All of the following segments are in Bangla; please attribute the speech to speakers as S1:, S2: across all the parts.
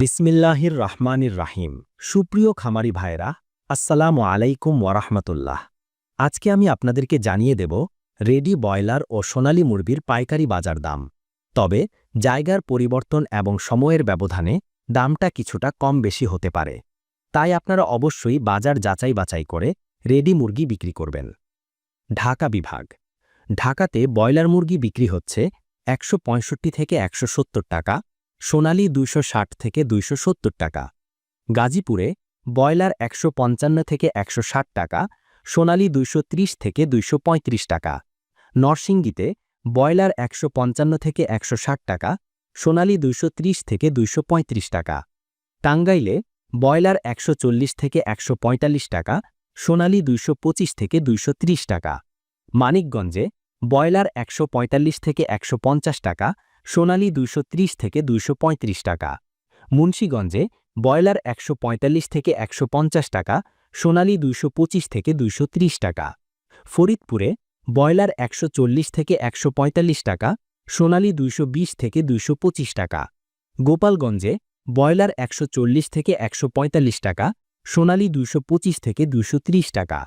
S1: বিসমিল্লাহির রহমানির রাহিম। সুপ্রিয় খামারি ভাইরা আসসালামু আলাইকুম ওয়ারাহমাতুল্লাহ আজকে আমি আপনাদেরকে জানিয়ে দেব, রেডি বয়লার ও সোনালী মুরগির পাইকারি বাজার দাম। তবে, জায়গার পরিবর্তন এবং সময়ের ব্যবধানে দামটা কিছুটা কম বেশি হতে পারে। তাই আপনারা অবশ্যই বাজার যাচাই বাছাই করে রেডি মুরগি বিক্রি করবেন। ঢাকা বিভাগ। ঢাকাতে ব্রয়লার মুরগি বিক্রি হচ্ছে একশো পঁয়ষট্টি থেকে একশো সত্তর টাকা সোনালী দুইশো থেকে দুইশো সত্তর টাকা। গাজীপুরে ব্রয়লার একশো থেকে একশো ষাট টাকা, সোনালী দুইশো থেকে দুইশো পঁয়ত্রিশ টাকা। নরসিংদীতে ব্রয়লার একশো থেকে একশো ষাট টাকা, সোনালী দুইশো থেকে দুইশো পঁয়ত্রিশ টাকা। টাঙ্গাইলে ব্রয়লার একশো থেকে একশো পঁয়তাল্লিশ টাকা, সোনালী দুইশো থেকে দুইশো ত্রিশ টাকা। মানিকগঞ্জে ব্রয়লার একশো থেকে একশো পঞ্চাশ টাকা সোনালী ত্রিশ থেকে পঁয়ত্রিশ টাকা, মুন্সীগঞ্জে ব্রয়লার একশো থেকে একশো পঞ্চাশ টাকা, সোনালী পঁচিশ থেকে ত্রিশ টাকা, ফরিদপুরে ব্রয়লার একশো থেকে একশো পঁয়তাল্লিশ টাকা, সোনালী বিশ থেকে পঁচিশ টাকা, গোপালগঞ্জে ব্রয়লার একশো থেকে একশো পঁয়তাল্লিশ টাকা, সোনালী পঁচিশ থেকে ত্রিশ টাকা,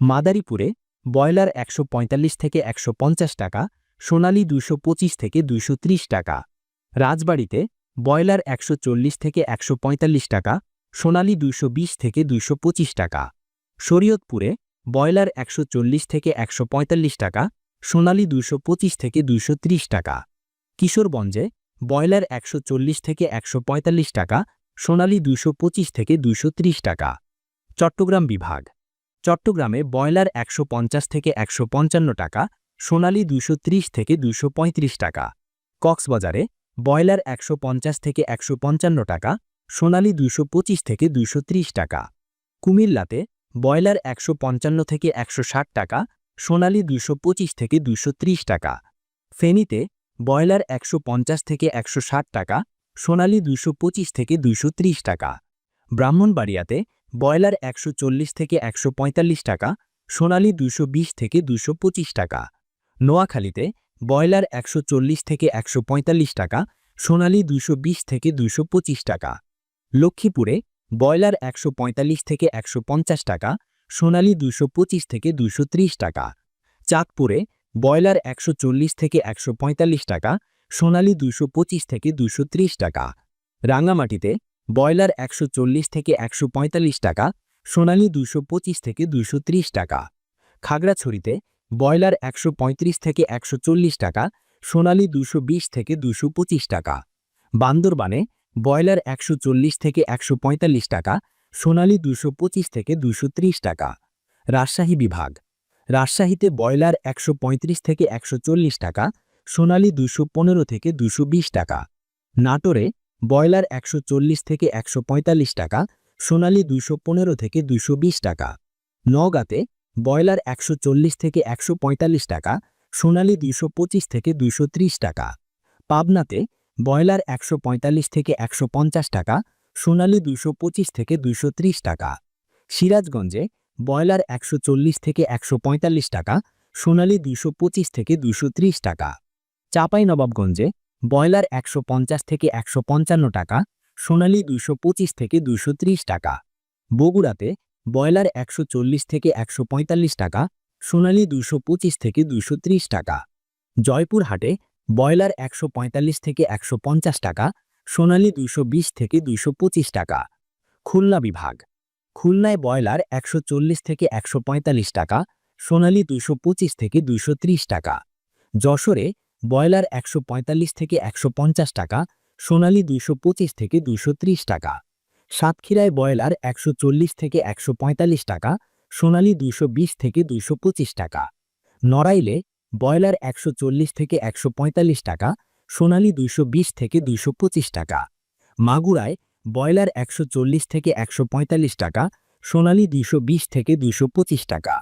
S1: মাদারীপুরে ব্রয়লার একশো থেকে একশো পঞ্চাশ টাকা সোনালী দুশো থেকে দুশো টাকা। রাজবাড়িতে ব্রয়লার একশো চল্লিশ থেকে একশো পঁয়তাল্লিশ টাকা, সোনালী দুশো থেকে দুশো টাকা। শরীয়তপুরে ব্রয়লার একশো চল্লিশ থেকে একশো পঁয়তাল্লিশ টাকা, সোনালী দুশো থেকে দুশো টাকা। কিশোরগঞ্জে ব্রয়লার একশো চল্লিশ থেকে একশো পঁয়তাল্লিশ টাকা, সোনালী দুশো থেকে দুশো টাকা। চট্টগ্রাম বিভাগ। চট্টগ্রামে ব্রয়লার একশো পঞ্চাশ থেকে একশো পঞ্চান্ন টাকা সোনালী দুশো থেকে দুশো টাকা, কক্সবাজারে ব্রয়লার একশো পঞ্চাশ থেকে একশো পঞ্চান্ন টাকা, সোনালী দুশো থেকে দুশো টাকা, কুমিল্লাতে ব্রয়লার একশো পঞ্চান্ন থেকে একশো ষাট টাকা, সোনালী দুশো থেকে দুশো টাকা, ফেনীতে ব্রয়লার একশো পঞ্চাশ থেকে একশো ষাট টাকা, সোনালী দুশো থেকে দুশো টাকা, ব্রাহ্মণবাড়িয়াতে ব্রয়লার একশো চল্লিশ থেকে একশো পঁয়তাল্লিশ টাকা, সোনালী দুশো থেকে দুশো টাকা নোয়াখালীতে ব্রয়লার একশো চল্লিশ থেকে একশো পঁয়তাল্লিশ টাকা, সোনালী দুশো থেকে দুশো টাকা। লক্ষ্মীপুরে ব্রয়লার একশো পঁয়তাল্লিশ থেকে একশো পঞ্চাশ টাকা, সোনালী দুশো থেকে দুশো টাকা। চাঁদপুরে ব্রয়লার একশো চল্লিশ থেকে একশো পঁয়তাল্লিশ টাকা, সোনালী দুশো থেকে দুশো টাকা। রাঙ্গামাটিতে ব্রয়লার একশো চল্লিশ থেকে একশো পঁয়তাল্লিশ টাকা, সোনালী দুশো থেকে দুশো টাকা। খাগড়াছড়িতে ব্রয়লার একশো পঁয়ত্রিশ থেকে একশো চল্লিশ টাকা, সোনালী দুশো থেকে দুশো টাকা। বান্দরবানে ব্রয়লার একশো চল্লিশ থেকে একশো পঁয়তাল্লিশ টাকা, সোনালী দুশো থেকে দুশো টাকা। রাজশাহী বিভাগ। রাজশাহীতে ব্রয়লার একশো পঁয়ত্রিশ থেকে একশো চল্লিশ টাকা, সোনালী দুশো থেকে দুশো টাকা। নাটোরে ব্রয়লার একশো চল্লিশ থেকে একশো পঁয়তাল্লিশ টাকা, সোনালী দুশো থেকে দুশো টাকা। নওগাঁতে ব্রয়লার একশো চল্লিশ থেকে একশো পঁয়তাল্লিশ টাকা, সোনালী দুশো থেকে দুশো টাকা। পাবনাতে ব্রয়লার একশো পঁয়তাল্লিশ থেকে একশো পঞ্চাশ টাকা, সোনালী দুশো থেকে দুশো টাকা। সিরাজগঞ্জে ব্রয়লার একশো চল্লিশ থেকে একশো পঁয়তাল্লিশ টাকা, সোনালী দুশো থেকে দুশো টাকা। চাপাই নবাবগঞ্জে ব্রয়লার একশো পঞ্চাশ থেকে একশো পঞ্চান্ন টাকা, সোনালী দুশো থেকে দুশো টাকা। বগুড়াতে ব্রয়লার একশো চল্লিশ থেকে একশো পঁয়তাল্লিশ টাকা, সোনালী দুশো থেকে দুশো টাকা। জয়পুরহাটে ব্রয়লার একশো পঁয়তাল্লিশ থেকে একশো পঞ্চাশ টাকা, সোনালী দুশো থেকে দুশো টাকা। খুলনা বিভাগ। খুলনায় ব্রয়লার একশো চল্লিশ থেকে একশো পঁয়তাল্লিশ টাকা, সোনালী দুশো থেকে দুশো টাকা। যশোরে ব্রয়লার একশো পঁয়তাল্লিশ থেকে একশো পঞ্চাশ টাকা, সোনালী দুশো থেকে দুশো টাকা। সাতক্ষীরায় ব্রয়লার একশো থেকে একশো পঁয়তাল্লিশ টাকা, সোনালী দুশো থেকে দুশো টাকা। নড়াইলে ব্রয়লার একশো থেকে একশো পঁয়তাল্লিশ টাকা, সোনালী দুশো থেকে দুশো টাকা। মাগুরায় ব্রয়লার একশো থেকে একশো পঁয়তাল্লিশ টাকা, সোনালী দুশো থেকে দুশো টাকা।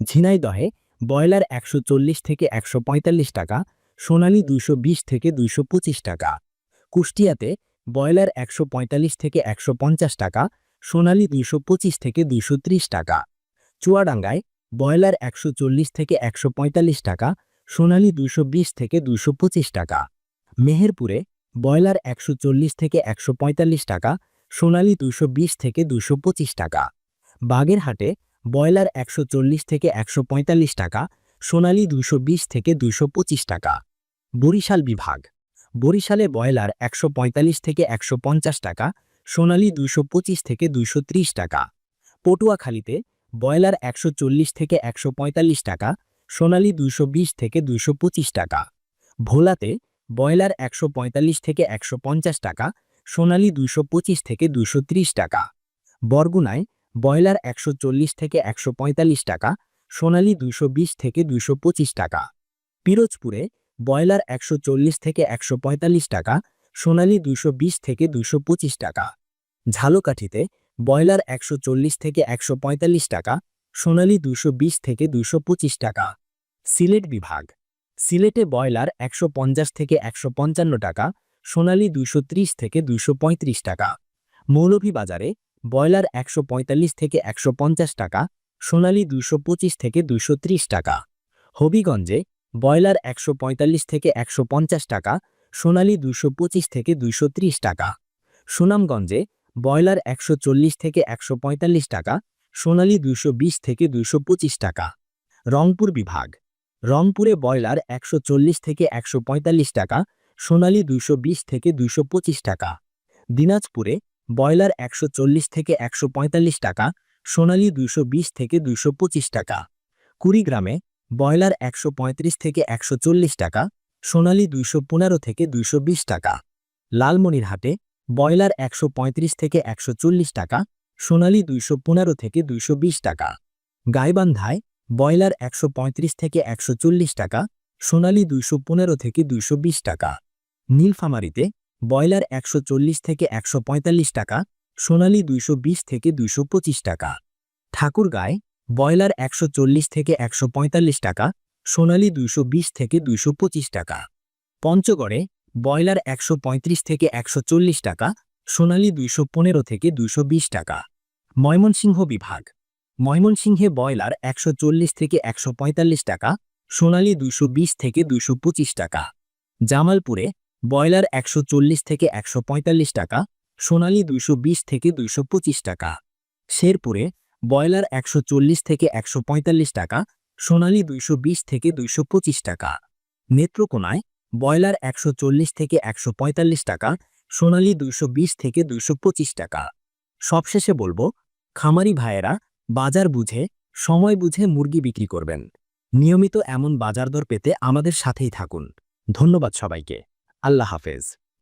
S1: ঝিনাইদহে ব্রয়লার একশো থেকে একশো পঁয়তাল্লিশ টাকা, সোনালী দুশো থেকে দুশো টাকা। কুষ্টিয়াতে ব্রয়লার একশো পঁয়তাল্লিশ থেকে একশো পঞ্চাশ টাকা, সোনালী দুশো থেকে দুশো টাকা। চুয়াডাঙ্গায় ব্রয়লার একশো চল্লিশ থেকে একশো পঁয়তাল্লিশ টাকা, সোনালী দুশো থেকে দুশো টাকা। মেহেরপুরে ব্রয়লার একশো চল্লিশ থেকে একশো পঁয়তাল্লিশ টাকা, সোনালী বিশ থেকে পঁচিশ টাকা। বাগেরহাটে ব্রয়লার একশো চল্লিশ থেকে একশো পঁয়তাল্লিশ টাকা, সোনালী বিশ থেকে পঁচিশ টাকা। বরিশাল বিভাগ বরিশালে ব্রয়লার একশো পঁয়তাল্লিশ থেকে একশো পঞ্চাশ টাকা, সোনালী পঁচিশ থেকে ত্রিশ টাকা। পটুয়াখালীতে ব্রয়লার একশো চল্লিশ থেকে একশো পঁয়তাল্লিশ টাকা, সোনালী দুশো বিশ থেকে পঁচিশ টাকা। ভোলাতে ব্রয়লার একশো পঁয়তাল্লিশ থেকে একশো পঞ্চাশ টাকা, সোনালী পঁচিশ থেকে দুশো ত্রিশ টাকা। বরগুনায় ব্রয়লার একশো চল্লিশ থেকে একশো পঁয়তাল্লিশ টাকা, সোনালী দুশো বিশ থেকে পঁচিশ টাকা। পিরোজপুরে ব্রয়লার একশো চল্লিশ থেকে একশো পঁয়তাল্লিশ টাকা, সোনালী দুশো থেকে দুশো টাকা। ঝালকাঠিতে ব্রয়লার একশো চল্লিশ থেকে একশো পঁয়তাল্লিশ টাকা, সোনালী দুশো থেকে দুশো পঁচিশ টাকা। সিলেট বিভাগ। সিলেটে ব্রয়লার একশো পঞ্চাশ থেকে একশো পঞ্চান্ন টাকা, সোনালী দুশো থেকে দুশো পঁয়ত্রিশ টাকা। মৌলভীবাজারে ব্রয়লার একশো পঁয়তাল্লিশ থেকে একশো পঞ্চাশ টাকা, সোনালী দুশো থেকে দুশো ত্রিশ টাকা। হবিগঞ্জে ব্রয়লার একশো পঁয়তাল্লিশ থেকে একশো পঞ্চাশ টাকা, সোনালী দুশো থেকে দুশো টাকা। সুনামগঞ্জে ব্রয়লার একশো চল্লিশ থেকে একশো পঁয়তাল্লিশ টাকা, সোনালী দুশো থেকে দুশো টাকা। রংপুর বিভাগ। রংপুরে ব্রয়লার একশো চল্লিশ থেকে একশো পঁয়তাল্লিশ টাকা, সোনালী দুশো থেকে দুশো টাকা। দিনাজপুরে ব্রয়লার একশো চল্লিশ থেকে একশো পঁয়তাল্লিশ টাকা, সোনালী দুশো থেকে দুশো টাকা। কুড়িগ্রামে ব্রয়লার একশো পঁয়ত্রিশ থেকে একশো চল্লিশ টাকা, সোনালি দুইশো পনেরো থেকে দুইশো বিশ টাকা। লালমনিরহাটে ব্রয়লার একশো পঁয়ত্রিশ থেকে একশো চল্লিশ টাকা, সোনালী দুইশো থেকে দুইশো বিশ টাকা। গাইবান্ধায় ব্রয়লার একশো পঁয়ত্রিশ থেকে একশো চল্লিশ টাকা, সোনালি দুইশো পনেরো থেকে দুইশো বিশ টাকা। নীলফামারীতে ব্রয়লার একশো চল্লিশ থেকে একশো পঁয়তাল্লিশ টাকা, সোনালী দুইশো থেকে দুইশো পঁচিশ টাকা। ঠাকুরগাঁয় ব্রয়লার একশো চল্লিশ থেকে একশো পঁয়তাল্লিশ টাকা, সোনালী দুইশো থেকে দুইশো পঁচিশ টাকা। পঞ্চগড়ে ব্রয়লার একশো পঁয়ত্রিশ থেকে একশো চল্লিশ টাকা, সোনালী দুইশো থেকে দুইশো বিশ টাকা। ময়মনসিংহ বিভাগ। ময়মনসিংহে ব্রয়লার একশো চল্লিশ থেকে একশো পঁয়তাল্লিশ টাকা, সোনালী দুইশো থেকে দুইশো পঁচিশ টাকা। জামালপুরে ব্রয়লার একশো চল্লিশ থেকে একশো পঁয়তাল্লিশ টাকা, সোনালী দুইশো থেকে দুইশো পঁচিশ টাকা। শেরপুরে ব্রয়লার একশো চল্লিশ থেকে একশো পঁয়তাল্লিশ টাকা, সোনালী দুইশো থেকে দুইশো পঁচিশ টাকা। নেত্রকোনায় ব্রয়লার একশো চল্লিশ থেকে একশো পঁয়তাল্লিশ টাকা, সোনালী দুইশো থেকে দুইশো পঁচিশ টাকা। সবশেষে বলব, খামারি ভাইয়েরা বাজার বুঝে, সময় বুঝে মুরগি বিক্রি করবেন। নিয়মিত এমন বাজার দর পেতে আমাদের সাথেই থাকুন। ধন্যবাদ সবাইকে। আল্লাহ হাফেজ।